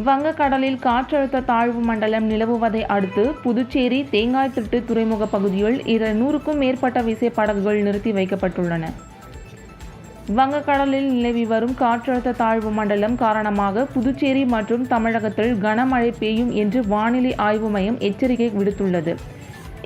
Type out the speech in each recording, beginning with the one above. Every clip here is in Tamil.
வங்கக்கடலில் காற்றழுத்த தாழ்வு மண்டலம் நிலவுவதை அடுத்து புதுச்சேரி தேங்காய்திட்டு துறைமுக பகுதியில் இருநூறுக்கும் மேற்பட்ட விசைப்படகுகள் நிறுத்தி வைக்கப்பட்டுள்ளன. வங்கக்கடலில் நிலவி வரும் காற்றழுத்த தாழ்வு மண்டலம் காரணமாக புதுச்சேரி மற்றும் தமிழகத்தில் கனமழை பெய்யும் என்று வானிலை ஆய்வு மையம் எச்சரிக்கை விடுத்துள்ளது.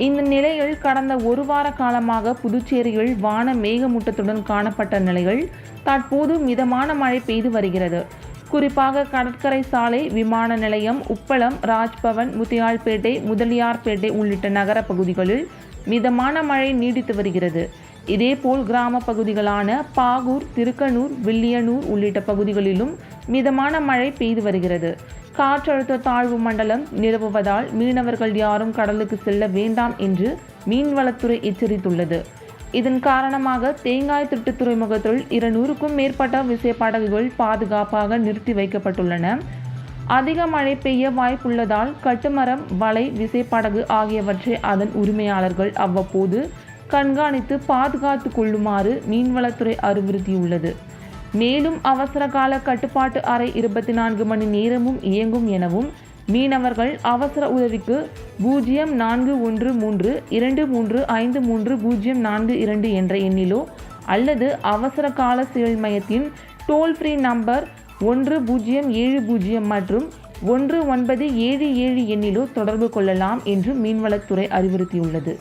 இந்த நிலையில் கடந்த ஒரு வார காலமாக புதுச்சேரியில் வான மேகமூட்டத்துடன் காணப்பட்ட நிலையில் தற்போது மிதமான மழை பெய்து வருகிறது. குறிப்பாக கடற்கரை சாலை விமான நிலையம் உப்பளம் ராஜ்பவன் முத்தியால்பேட்டை முதலியார்பேட்டை உள்ளிட்ட நகர பகுதிகளில் மிதமான மழை நீடித்து வருகிறது. இதேபோல் கிராம பகுதிகளான பாகூர் திருக்கனூர் வில்லியனூர் உள்ளிட்ட பகுதிகளிலும் மிதமான மழை பெய்து வருகிறது. காற்றழுத்த தாழ்வு மண்டலம் நிலவுவதால் மீனவர்கள் யாரும் கடலுக்கு செல்ல வேண்டாம் என்று மீன்வளத்துறை எச்சரித்துள்ளது. இதன் காரணமாக தேங்காய் திட்டு துறைமுகத்தில் இருநூறுக்கும் மேற்பட்ட விசைப்படகுகள் பாதுகாப்பாக நிறுத்தி வைக்கப்பட்டுள்ளன. அதிக மழை பெய்ய வாய்ப்புள்ளதால் கட்டுமரம் வலை விசைப்படகு ஆகியவற்றை அதன் உரிமையாளர்கள் அவ்வப்போது கண்காணித்து பாதுகாத்து கொள்ளுமாறு மீன்வளத்துறை அறிவுறுத்தியுள்ளது. மேலும் அவசர கால கட்டுப்பாட்டு அறை இருபத்தி நான்கு மணி நேரமும் இயங்கும் எனவும் மீனவர்கள் அவசர உதவிக்கு பூஜ்ஜியம் நான்கு ஒன்று மூன்று இரண்டு மூன்று ஐந்து மூன்று பூஜ்ஜியம் நான்கு இரண்டு என்ற எண்ணிலோ அல்லது அவசர கால செயல் மையத்தின் டோல் ஃப்ரீ நம்பர் ஒன்று பூஜ்ஜியம் ஏழு பூஜ்ஜியம் மற்றும் ஒன்று ஒன்பது ஏழு ஏழு எண்ணிலோ தொடர்பு கொள்ளலாம் என்று மீன்வளத்துறை அறிவுறுத்தியுள்ளது.